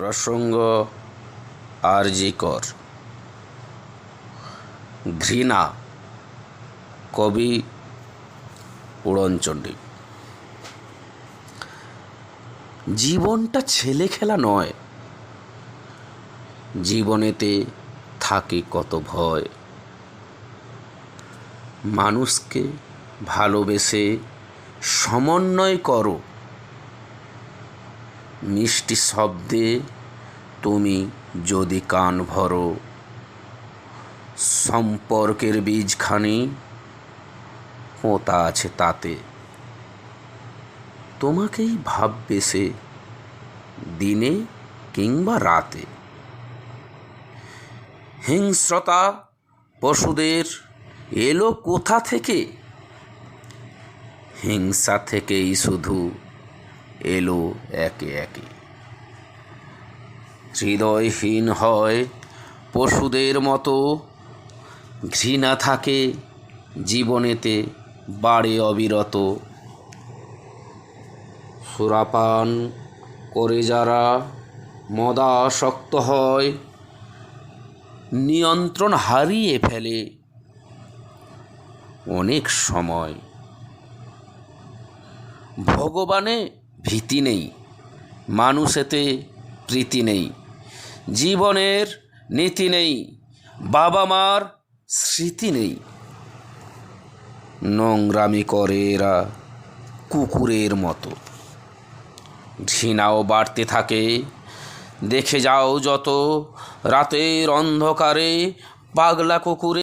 প্রসঙ্গ আরজিকর ঘৃণা, কবি উড়নচণ্ডী জীবনটা ছেলে খেলা নয়, জীবনেতে থাকে কত ভয়। মানুষকে ভালোবেসে সমন্বয় করো। মিষ্টি শব্দে তুমি যদি কান ভরো, সম্পর্কের বীজখানি পোঁতা আছে তাতে। তোমাকেই ভাববে সে দিনে কিংবা রাতে। হিংস্রতা পশুদের এলো কোথা থেকে? হিংসা থেকেই শুধু এলো একে একে। হৃদয়হীন হয় পশুদের মতো, ঘৃণা থাকে জীবনেতে বাড়ে অবিরত। সুরাপান করে যারা মদাসক্ত হয়, নিয়ন্ত্রণ হারিয়ে ফেলে অনেক সময়। ভগবানে ভীতি নেই মানুষেতে প্রীতি নেই, জীবনের নীতি নেই বাবা মার স্মৃতি নেই। নোংরামি করে এরা কুকুরের মতো। ঘৃণাও বাড়তে থাকে, দেখে যাও যত রাতের অন্ধকারে পাগলা কুকুরে।